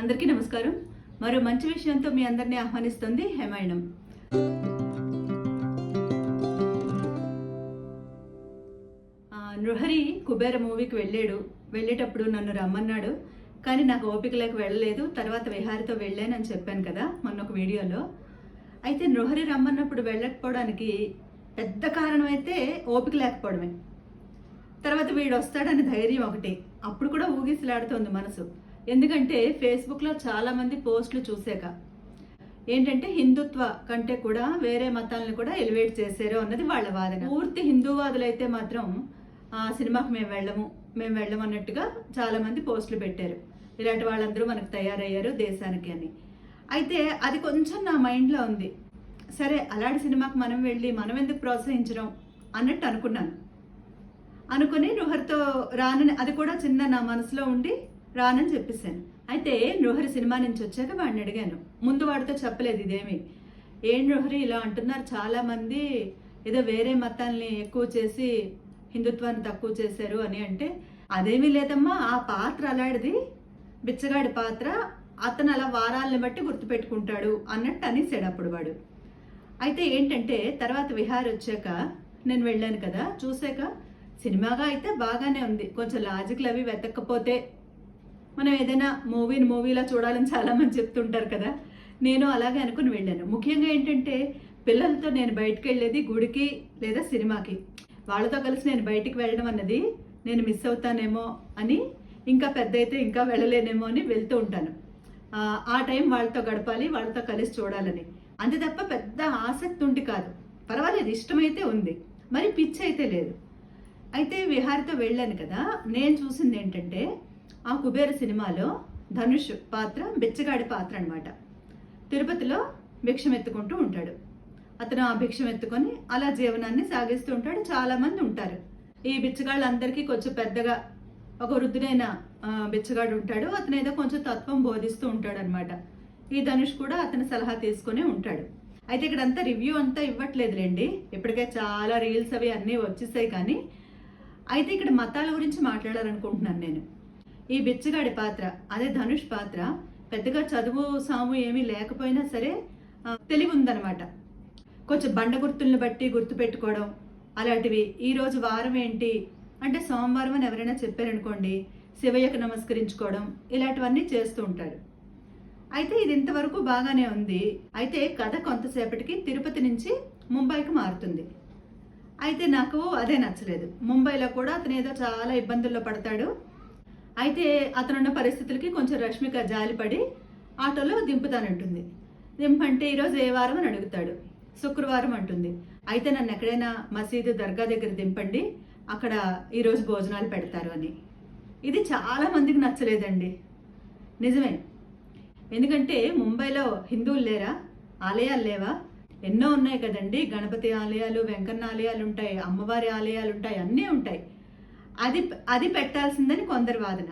అందరికీ నమస్కారం. మరో మంచి విషయంతో మీ అందరినీ ఆహ్వానిస్తుంది హేమాయణం. నృహరి కుబేర మూవీకి వెళ్ళాడు. వెళ్ళేటప్పుడు నన్ను రమ్మన్నాడు. కానీ నాకు ఓపిక లేక వెళ్ళలేదు. తర్వాత విహారితో వెళ్ళానని చెప్పాను కదా మొన్న ఒక వీడియోలో. అయితే నృహరి రమ్మన్నప్పుడు వెళ్ళకపోవడానికి పెద్ద కారణం అయితే ఓపిక లేకపోవడమే. తర్వాత వీడు వస్తాడని ధైర్యం ఒకటి. అప్పుడు కూడా ఊగిసలాడుతోంది మనసు. ఎందుకంటే ఫేస్బుక్లో చాలామంది పోస్టులు చూశాక. ఏంటంటే హిందుత్వ కంటే కూడా వేరే మతాలను కూడా ఎలివేట్ చేశారు అన్నది వాళ్ళ వాదన. పూర్తి హిందూవాదులు అయితే మాత్రం ఆ సినిమాకి మేము వెళ్ళము మేము వెళ్ళము అన్నట్టుగా చాలామంది పోస్టులు పెట్టారు. ఇలాంటి వాళ్ళందరూ మనకు తయారయ్యారు దేశానికి అని. అయితే అది కొంచెం నా మైండ్లో ఉంది. సరే అలాంటి సినిమాకి మనం వెళ్ళి మనం ఎందుకు ప్రోత్సహించడం అన్నట్టు అనుకున్నాను. అనుకుని రుహర్తో రానని అది కూడా చిన్న నా మనసులో ఉండి రానని చెప్పేశాను. అయితే నృహరి సినిమా నుంచి వచ్చాక వాడిని అడిగాను. ముందు వాడితో చెప్పలేదు ఇదేమి. ఏం నృహరి ఇలా అంటున్నారు? చాలా మంది ఏదో వేరే మతాల్ని ఎక్కువ చేసి హిందుత్వాన్ని తక్కువ చేశారు అని అంటే అదేమీ లేదమ్మా ఆ పాత్ర అలాంటిది బిచ్చగాడి పాత్ర. అతను అలా వారాలను బట్టి గుర్తుపెట్టుకుంటాడు అన్నట్టు అనేసాడు అప్పుడు వాడు. అయితే ఏంటంటే తర్వాత విహార్ వచ్చాక నేను వెళ్ళాను కదా చూసాక సినిమాగా అయితే బాగానే ఉంది. కొంచెం లాజిక్లు అవి వెతక్కపోతే మనం ఏదైనా మూవీని మూవీలా చూడాలని చాలా మంది చెప్తుంటారు కదా. నేను అలాగే అనుకుని వెళ్ళాను. ముఖ్యంగా ఏంటంటే పిల్లలతో నేను బయటకు వెళ్ళేది గుడికి లేదా సినిమాకి. వాళ్ళతో కలిసి నేను బయటికి వెళ్ళడం అన్నది నేను మిస్ అవుతానేమో అని ఇంకా పెద్ద అయితే ఇంకా వెళ్ళలేనేమో అని వెళ్తూ ఉంటాను. ఆ, ఆ టైం వాళ్ళతో గడపాలి వాళ్ళతో కలిసి చూడాలని. అంతే తప్ప పెద్ద ఆసక్తి ఉండి కాదు. పర్వాలేదు ఇష్టమైతే ఉంది. మరి పిచ్చి అయితే లేదు. అయితే విహారితో వెళ్ళాను కదా. నేను చూసింది ఏంటంటే ఆ కుబేర సినిమాలో ధనుష్ పాత్ర బిచ్చగాడి పాత్ర అనమాట తిరుపతిలో భిక్షం ఎత్తుకుంటూ ఉంటాడు. అతను ఆ భిక్షం ఎత్తుకొని అలా జీవనాన్ని సాగిస్తూ ఉంటాడు. చాలామంది ఉంటారు. ఈ బిచ్చగాళ్ళందరికీ కొంచెం పెద్దగా ఒక వృద్ధుడైన బిచ్చగాడు ఉంటాడు. అతను ఏదో కొంచెం తత్వం బోధిస్తూ ఉంటాడు అనమాట ఈ ధనుష్ కూడా అతని సలహా తీసుకునే ఉంటాడు. అయితే ఇక్కడ అంతా రివ్యూ అంతా ఇవ్వట్లేదు రండి. ఇప్పటికే చాలా రీల్స్ అవి అన్నీ వచ్చేసాయి కానీ అయితే ఇక్కడ మతాల గురించి మాట్లాడాలనుకుంటున్నాను నేను. ఈ బిచ్చగాడి పాత్ర అదే ధనుష్ పాత్ర పెద్దగా చదువు సాము ఏమీ లేకపోయినా సరే తెలివి ఉందన్నమాట కొంచెం బండ గుర్తుల్ని బట్టి గుర్తు పెట్టుకోవడం అలాంటివి ఈరోజు వారం ఏంటి? అంటే సోమవారం అని ఎవరైనా చెప్పారనుకోండి శివయ్యకు నమస్కరించుకోవడం ఇలాంటివన్నీ చేస్తూ ఉంటాడు అయితే ఇది ఇంతవరకు బాగానే ఉంది. అయితే కథ కొంతసేపటికి తిరుపతి నుంచి ముంబైకి మారుతుంది. అయితే నాకు అదే నచ్చలేదు. ముంబైలో కూడా అతను ఏదో చాలా ఇబ్బందుల్లో పడతాడు. అయితే అతనున్న పరిస్థితులకి కొంచెం రష్మిక జాలిపడి ఆటోలో దింపుతానంటుంది. దింపంటే ఈరోజు ఏ వారం అని అడుగుతాడు. శుక్రవారం అంటుంది. అయితే నన్ను ఎక్కడైనా మసీదు దర్గా దగ్గర దింపండి. అక్కడ ఈరోజు భోజనాలు పెడతారు అని. ఇది చాలా మందికి నచ్చలేదండి. నిజమే. ఎందుకంటే ముంబైలో హిందువులు లేరా? ఆలయాలు లేవా? ఎన్నో ఉన్నాయి కదండి. గణపతి ఆలయాలు వెంకన్న ఆలయాలు ఉంటాయి అమ్మవారి ఆలయాలు ఉంటాయి అన్నీ ఉంటాయి. అది అది పెట్టాల్సిందని కొందరి వాదన.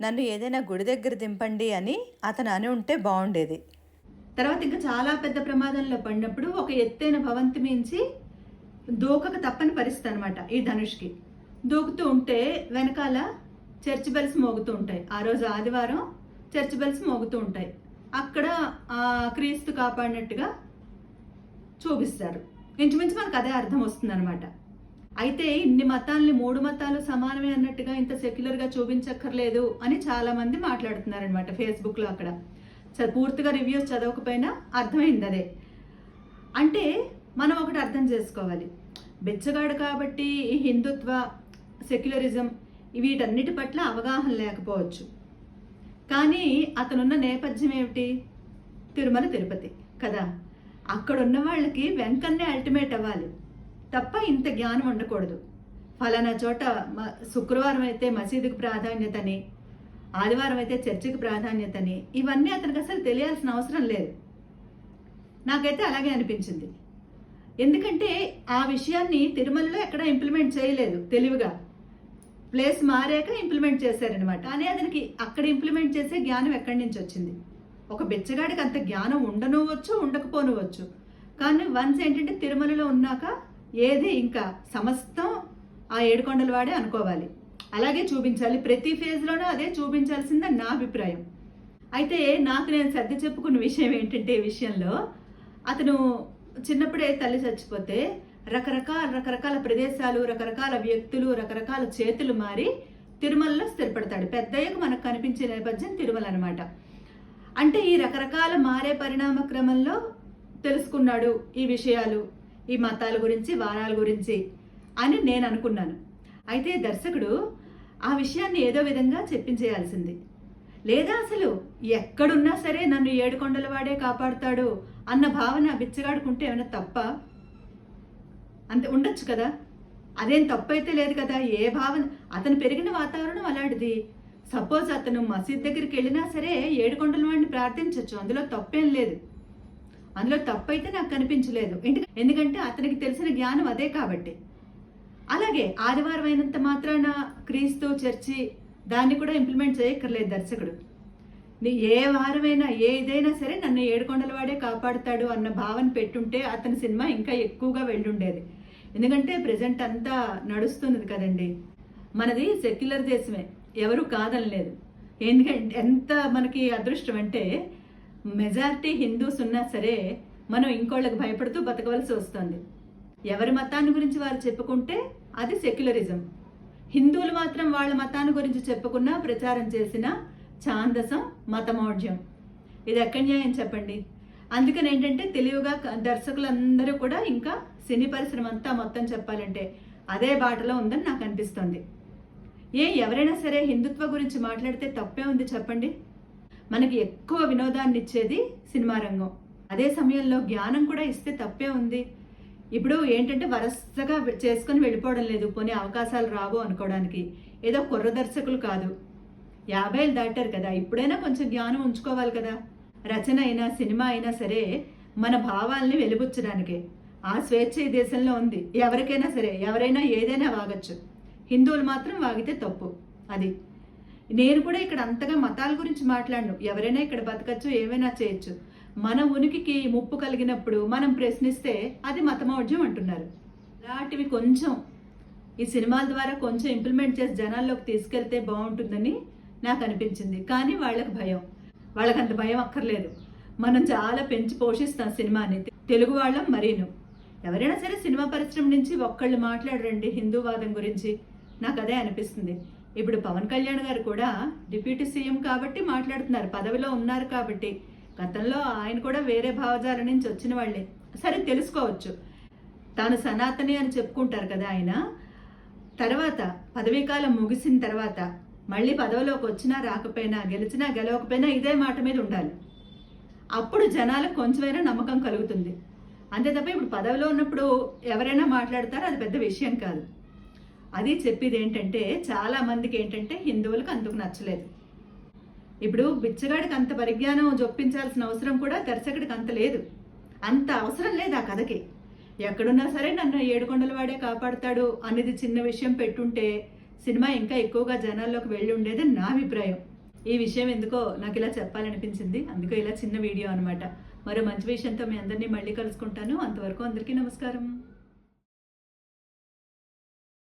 నన్ను ఏదైనా గుడి దగ్గర దింపండి అని అతను అని ఉంటే బాగుండేది. తర్వాత ఇంకా చాలా పెద్ద ప్రమాదంలో పడినప్పుడు ఒక ఎత్తైన భవంతి మించి దూకక తప్పని పరిస్థితి అనమాట ఈ ధనుష్కి. దూకుతూ ఉంటే వెనకాల చర్చ్ బెల్స్ మోగుతూ ఉంటాయి. ఆ రోజు ఆదివారం చర్చ్ బెల్స్ మోగుతూ ఉంటాయి. అక్కడ ఆ క్రీస్తు కాపాడినట్టుగా చూపిస్తారు. ఇంచుమించు మనకు అదే అర్థం వస్తుంది అనమాట అయితే ఇన్ని మతాల్ని మూడు మతాలు సమానమే అన్నట్టుగా ఇంత సెక్యులర్గా చూపించక్కర్లేదు అని చాలామంది మాట్లాడుతున్నారనమాట ఫేస్బుక్లో అక్కడ. పూర్తిగా రివ్యూస్ చదవకపోయినా అర్థమైంది అదే అంటే మనం ఒకటి అర్థం చేసుకోవాలి. బెచ్చగాడు కాబట్టి ఈ హిందుత్వ సెక్యులరిజం వీటన్నిటి పట్ల అవగాహన లేకపోవచ్చు. కానీ అతనున్న నేపథ్యం ఏమిటి? తిరుమల తిరుపతి కదా? అక్కడ ఉన్న వాళ్ళకి వెంకన్నే అల్టిమేట్ అవ్వాలి. తప్ప ఇంత జ్ఞానం ఉండకూడదు. ఫలానా చోట మ- శుక్రవారం అయితే మసీదుకు ప్రాధాన్యతని ఆదివారం అయితే చర్చికి ప్రాధాన్యతని ఇవన్నీ అతనికి అసలు తెలియాల్సిన అవసరం లేదు. నాకైతే అలాగే అనిపించింది. ఎందుకంటే ఆ విషయాన్ని తిరుమలలో ఎక్కడ ఇంప్లిమెంట్ చేయలేదు తెలివిగా. ప్లేస్ మారాక ఇంప్లిమెంట్ చేశారనమాట. అనే అతనికి అక్కడ ఇంప్లిమెంట్ చేసే జ్ఞానం ఎక్కడి నుంచి వచ్చింది? ఒక బిచ్చగాడికి అంత జ్ఞానం ఉండనవచ్చు ఉండకపోనవచ్చు. కానీ వన్స్ ఏంటంటే తిరుమలలో ఉన్నాక ఏది ఇంకా సమస్తం ఆ ఏడుకొండల వాడే అనుకోవాలి. అలాగే చూపించాలి. ప్రతి ఫేజ్లోనూ అదే చూపించాల్సిందని నా అభిప్రాయం. అయితే నాకు నేను సర్ది చెప్పుకున్న విషయం ఏంటంటే ఈ విషయంలో అతను చిన్నప్పుడే తల్లి చచ్చిపోతే రకరకాల రకరకాల ప్రదేశాలు రకరకాల వ్యక్తులు రకరకాల చేతులు మారి తిరుమలలో స్థిరపడతాడు. పెద్దయ్యకు మనకు కనిపించే నేపథ్యం తిరుమల అనమాట అంటే ఈ రకరకాల మారే పరిణామ క్రమంలో తెలుసుకున్నాడు ఈ విషయాలు. ఈ మతాల గురించి వారాల గురించి అని నేను అనుకున్నాను. అయితే దర్శకుడు ఆ విషయాన్ని ఏదో విధంగా చెప్పించేయాల్సింది. లేదా అసలు ఎక్కడున్నా సరే నన్ను ఏడుకొండల వాడే కాపాడుతాడు అన్న భావన బిచ్చగాడుకుంటే ఏమైనా తప్ప? అంతే ఉండొచ్చు కదా? అదేం తప్పైతే లేదు కదా? ఏ భావన? అతను పెరిగిన వాతావరణం అలాంటిది. సపోజ్ అతను మసీద్ దగ్గరికి వెళ్ళినా సరే ఏడుకొండల వాడిని ప్రార్థించవచ్చు అందులో తప్పేం లేదు. అందులో తప్పైతే నాకు కనిపించలేదు. ఎందుకంటే అతనికి తెలిసిన జ్ఞానం అదే కాబట్టి. అలాగే ఆదివారం అయినంత మాత్రాన క్రీస్తు చర్చి దాన్ని కూడా ఇంప్లిమెంట్ చేయక్కర్లేదు దర్శకుడు. నీ ఏ వారమైనా ఏదైనా సరే నన్ను ఏడుకొండల వాడే కాపాడుతాడు అన్న భావన పెట్టుంటే అతని సినిమా ఇంకా ఎక్కువగా వెళ్ళుండేది. ఎందుకంటే ప్రజెంట్ అంతా నడుస్తున్నది కదండి. మనది సెక్యులర్ దేశమే. ఎవరు కాదనలేదు. ఎందుకంటే ఎంత మనకి అదృష్టం అంటే మెజారిటీ హిందూస్ ఉన్నా సరే మనం ఇంకోళ్ళకి భయపడుతూ బతకవలసి వస్తుంది. ఎవరి మతాన్ని గురించి వారు చెప్పుకుంటే అది సెక్యులరిజం. హిందువులు మాత్రం వాళ్ళ మతాన్ని గురించి చెప్పుకున్నా ప్రచారం చేసిన ఛాందసం మతమౌఢ్యం ఇది ఎక్కడి న్యాయం చెప్పండి? అందుకని ఏంటంటే తెలివిగా క- దర్శకులందరూ కూడా ఇంకా సినీ పరిశ్రమ అంతా మొత్తం చెప్పాలంటే అదే బాటలో ఉందని నాకు అనిపిస్తుంది. ఏ ఎవరైనా సరే హిందుత్వ గురించి మాట్లాడితే తప్పే ఉంది చెప్పండి? మనకి ఎక్కువ వినోదాన్ని ఇచ్చేది సినిమా రంగం. అదే సమయంలో జ్ఞానం కూడా ఇస్తే తప్పే ఉంది. ఇప్పుడు ఏంటంటే వరసగా చేసుకొని వెళ్ళిపోవడం లేదు. పోనీ అవకాశాలు రావు అనుకోవడానికి. ఏదో కుర్ర దర్శకులు కాదు. యాభైలు దాటారు కదా. ఇప్పుడైనా కొంచెం జ్ఞానం ఉంచుకోవాలి కదా. రచన అయినా సినిమా అయినా సరే మన భావాల్ని వెలిబుచ్చడానికే. ఆ స్వేచ్ఛ ఈ దేశంలో ఉంది. ఎవరికైనా సరే ఎవరైనా ఏదైనా వాగచ్చు. హిందువులు మాత్రం వాగితే తప్పు. అది. నేను కూడా ఇక్కడ అంతగా మతాల గురించి మాట్లాడను. ఎవరైనా ఇక్కడ బతకచ్చు ఏమైనా చేయొచ్చు. మన ఉనికికి ముప్పు కలిగినప్పుడు మనం ప్రశ్నిస్తే అది మతమౌఢ్యం అంటున్నారు. అలాంటివి కొంచెం ఈ సినిమాల ద్వారా కొంచెం ఇంప్లిమెంట్ చేసి జనాల్లోకి తీసుకెళ్తే బాగుంటుందని నాకు అనిపించింది. కానీ వాళ్ళకి భయం. వాళ్ళకి అంత భయం అక్కర్లేదు. మనం చాలా పెంచి పోషిస్తాం సినిమాని. తెలుగు వాళ్ళం మరీను. ఎవరైనా సరే సినిమా పరిశ్రమ నుంచి ఒక్కళ్ళు మాట్లాడరండి హిందూవాదం గురించి. నాకు అదే అనిపిస్తుంది. ఇప్పుడు పవన్ కళ్యాణ్ గారు కూడా డిప్యూటీ సీఎం కాబట్టి మాట్లాడుతున్నారు పదవిలో ఉన్నారు కాబట్టి. గతంలో ఆయన కూడా వేరే భావజాల నుంచి వచ్చిన వాళ్ళే. సరే తెలుసుకోవచ్చు. తాను సనాతని అని చెప్పుకుంటారు కదా ఆయన. తర్వాత పదవీకాలం ముగిసిన తర్వాత మళ్ళీ పదవిలోకి వచ్చినా రాకపోయినా గెలిచినా గెలవకపోయినా ఇదే మాట మీద ఉండాలి. అప్పుడు జనాలకు కొంచెమైనా నమ్మకం కలుగుతుంది. అంతే తప్ప ఇప్పుడు పదవిలో ఉన్నప్పుడు ఎవరైనా మాట్లాడతారో అది పెద్ద విషయం కాదు. అది చెప్పేది ఏంటంటే చాలా మందికి ఏంటంటే హిందువులకు అందుకు నచ్చలేదు. ఇప్పుడు బిచ్చగాడికి అంత పరిజ్ఞానం జొప్పించాల్సిన అవసరం కూడా దర్శకుడికి అంత లేదు. అంత అవసరం లేదు ఆ కథకి. ఎక్కడున్నా సరే నన్ను ఏడుకొండల వాడే కాపాడుతాడు అనేది చిన్న విషయం పెట్టుంటే సినిమా ఇంకా ఎక్కువగా జనాల్లోకి వెళ్ళి ఉండేది నా అభిప్రాయం. ఈ విషయం ఎందుకో నాకు ఇలా చెప్పాలనిపించింది. అందుకో ఇలా చిన్న వీడియో అనమాట మరో మంచి విషయంతో మీ అందరినీ మళ్ళీ కలుసుకుంటాను. అంతవరకు అందరికీ నమస్కారం.